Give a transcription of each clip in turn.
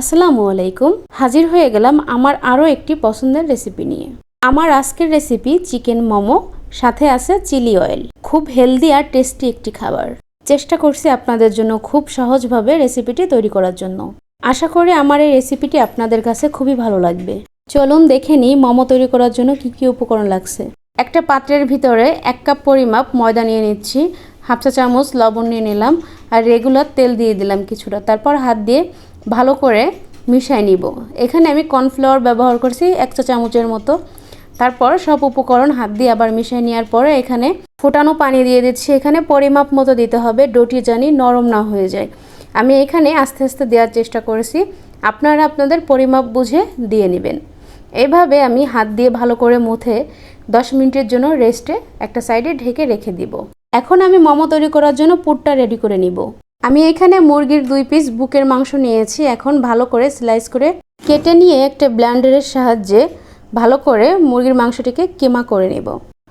আসসালামু আলাইকুম। হাজির হয়ে গেলাম আমার আরও একটি পছন্দের রেসিপি নিয়ে। আমার আজকের রেসিপি চিকেন মোমো, সাথে আছে চিলি অয়েল। খুব হেলদি আর টেস্টি একটি খাবার। চেষ্টা করছি আপনাদের জন্য খুব সহজভাবে রেসিপিটি তৈরি করার জন্য। আশা করি আমার এই রেসিপিটি আপনাদের কাছে খুবই ভালো লাগবে। চলুন দেখে নিই মোমো তৈরি করার জন্য কি কি উপকরণ লাগছে। একটা পাত্রের ভিতরে এক কাপ পরিমাপ ময়দা নিয়ে নিচ্ছি, হাফ চা চামচ লবণ নিয়ে নিলাম, আর রেগুলার তেল দিয়ে দিলাম কিছুটা। তারপর হাত দিয়ে ভালো করে মিশাই নিব। এখানে আমি কর্নফ্লাওয়ার ব্যবহার করছি এক চা চামচের মতো। তারপর সব উপকরণ হাত দিয়ে আবার মিশিয়ে নেওয়ার পরে এখানে ফোটানো পানি দিয়ে দিচ্ছি। এখানে পরিমাপ মতো দিতে হবে, ডোটি জানি নরম না হয়ে যায়। আমি এখানে আস্তে আস্তে দেওয়ার চেষ্টা করেছি। আপনারা আপনাদের পরিমাপ বুঝে দিয়ে নেবেন। এভাবে আমি হাত দিয়ে ভালো করে মুথে দশ মিনিটের জন্য রেস্টে একটা সাইডে ঢেকে রেখে দিব। এখন আমি মোমো তৈরি করার জন্য পুরটা রেডি করে নিব। আমি এখানে মুরগির দুই পিস বুকের মাংস নিয়েছি। এখন ভালো করে স্লাইস করে কেটে নিয়ে একটা ব্ল্যান্ডারের সাহায্যে ভালো করে মুরগির মাংসটিকে কিমা করে নেব।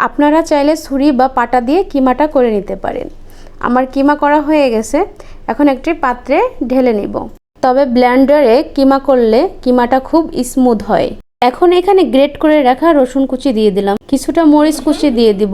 আপনারা চাইলে ছুরি বা পাটা দিয়ে কিমাটা করে নিতে পারেন। আমার কিমা করা হয়ে গেছে। এখন একটি পাত্রে ঢেলে নিব। তবে ব্ল্যান্ডারে কিমা করলে কিমাটা খুব স্মুথ হয়। এখন এখানে গ্রেট করে রাখা রসুন কুচি দিয়ে দিলাম। কিছুটা মরিচ কুচি দিয়ে দিব।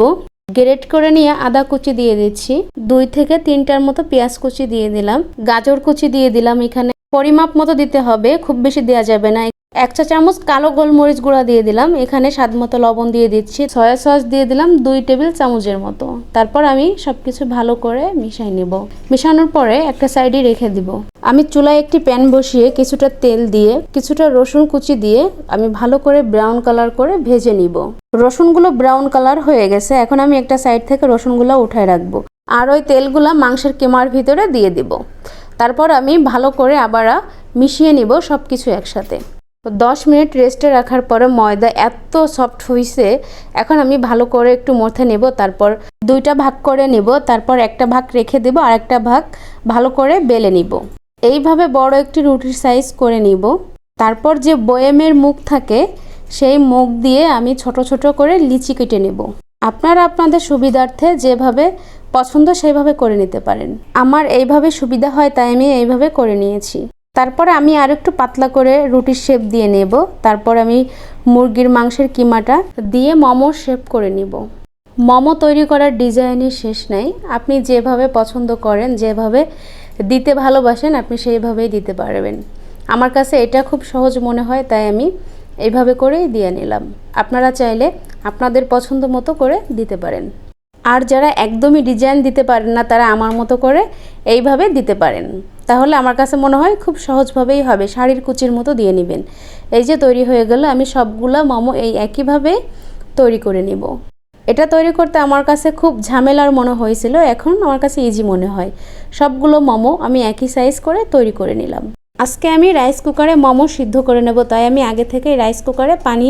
গ্রেট করে নিয়ে আদা কুচি দিয়ে দিচ্ছি। দুই থেকে তিনটার মতো পেঁয়াজ কুচি দিয়ে দিলাম। গাজর কুচি দিয়ে দিলাম এখানে। পরিমাপ মতো দিতে হবে, খুব বেশি দেওয়া যাবে না। এক চা চামচ কালো গোলমরিচ গুঁড়া দিয়ে দিলাম। এখানে স্বাদ মতো লবণ দিয়ে দিচ্ছি। সয়া সস দিয়ে দিলাম দুই টেবিল চামচের মতো। তারপর আমি সবকিছু ভালো করে মিশাই নিব। মিশানোর পরে একটা সাইডে রেখে দিব। আমি চুলায় একটি প্যান বসিয়ে কিছুটা তেল দিয়ে, কিছুটা রসুন কুচি দিয়ে আমি ভালো করে ব্রাউন কালার করে ভেজে নিব। রসুনগুলো ব্রাউন কালার হয়ে গেছে, এখন আমি একটা সাইড থেকে রসুনগুলো উঠায় রাখব। আর ওই তেলগুলো মাংসের কেমার ভিতরে দিয়ে দিব। তারপর আমি ভালো করে আবার মিশিয়ে নিব সব কিছু একসাথে। তো দশ মিনিট রেস্টে রাখার পরে ময়দা এত সফট হয়েছে এখন আমি ভালো করে একটু মথে নেব, তারপর দুইটা ভাগ করে নেব, তারপর একটা ভাগ রেখে দেব আর একটা ভাগ ভালো করে বেলে নিব। এইভাবে বড় একটি রুটির সাইজ করে নিব। তারপর যে বয়েমের মুখ থাকে, সেই মুখ দিয়ে আমি ছোট ছোট করে লিচি কেটে নেব। আপনারা আপনাদের সুবিধার্থে যেভাবে পছন্দ সেভাবে করে নিতে পারেন। আমার এইভাবে সুবিধা হয় তাই আমি এইভাবে করে নিয়েছি। তারপরে আমি আর একটু পাতলা করে রুটির শেপ দিয়ে নেব। তারপর আমি মুরগির মাংসের কিমাটা দিয়ে মোমো শেপ করে নিব। মোমো তৈরি করার ডিজাইনের শেষ নাই। আপনি যেভাবে পছন্দ করেন, যেভাবে দিতে ভালোবাসেন, আপনি সেইভাবেই দিতে পারবেন। আমার কাছে এটা খুব সহজ মনে হয়, তাই আমি এইভাবে করেই দিয়ে নিলাম। আপনারা চাইলে আপনাদের পছন্দ মতো করে দিতে পারেন। আর যারা একদমই ডিজাইন দিতে পারেন না, তারা আমার মতো করে এইভাবে দিতে পারেন। তাহলে আমার কাছে মনে হয় খুব সহজভাবেই হবে, শাড়ির কুচির মতো দিয়ে নেবেন। এই যে তৈরি হয়ে গেল, আমি সবগুলো মোমো এই একইভাবে তৈরি করে নিব। এটা তৈরি করতে আমার কাছে খুব ঝামেলার মনে হয়েছিল, এখন আমার কাছে ইজি মনে হয়। সবগুলো মোমো আমি একই সাইজ করে তৈরি করে নিলাম। আজকে আমি রাইস কুকারে মোমো সিদ্ধ করে নেব, তাই আমি আগে থেকে রাইস কুকারে পানি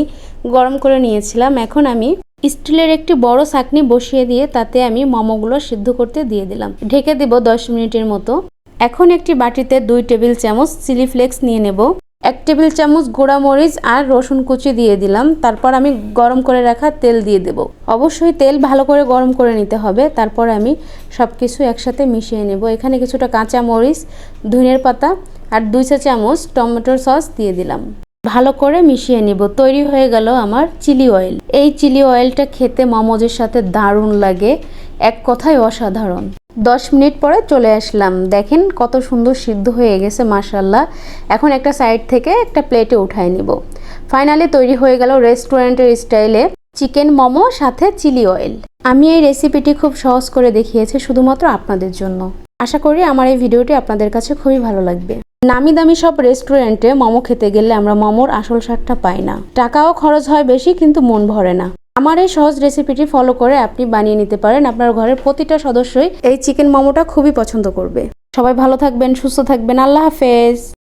গরম করে নিয়েছিলাম। এখন আমি স্টিলের একটি বড় চাকনি বসিয়ে দিয়ে তাতে আমি মোমোগুলো সিদ্ধ করতে দিয়ে দিলাম। ঢেকে দেব দশ মিনিটের মতো। এখন একটি বাটিতে দুই টেবিল চামচ চিলি ফ্লেক্স নিয়ে নেব। এক টেবিল চামচ গোড়া মরিচ আর রসুন কুচি দিয়ে দিলাম। তারপর আমি গরম করে রাখা তেল দিয়ে দেব। অবশ্যই তেল ভালো করে গরম করে নিতে হবে। তারপর আমি সব কিছু একসাথে মিশিয়ে নেব। এখানে কিছুটা কাঁচা মরিচ ধনের পাতা আর দুই চা চামচ টমেটোর সস দিয়ে দিলাম। ভালো করে মিশিয়ে নিব। তৈরি হয়ে গেল আমার চিলি অয়েল। এই চিলি অয়েলটা খেতে মমোজের সাথে দারুণ লাগে। এক কথায় অসাধারণ। দশ মিনিট পরে চলে আসলাম। দেখেন কত সুন্দর সিদ্ধ হয়ে গেছে মাসাল্লাহ এখন একটা সাইড থেকে একটা প্লেটে উঠায় নিব। ফাইনালি তৈরি হয়ে গেল রেস্টুরেন্টের স্টাইলে চিকেন মোমো, সাথে চিলি অয়েল আমি এই রেসিপিটি খুব সহজ করে দেখিয়েছি শুধুমাত্র আপনাদের জন্য। আশা করি আমার এই ভিডিওটি আপনাদের কাছে খুবই ভালো লাগবে। নামি দামি সব রেস্টুরেন্টে মোমো খেতে গেলে আমরা মোমোর আসল স্বাদটা পাই না। টাকাও খরচ হয় বেশি, কিন্তু মন ভরে না। আমার এই সহজ রেসিপিটি ফলো করে আপনি বানিয়ে নিতে পারেন। আপনার ঘরের প্রতিটা সদস্যই এই চিকেন মোমোটা খুবই পছন্দ করবে। সবাই ভালো থাকবেন, সুস্থ থাকবেন। আল্লাহ হাফেজ।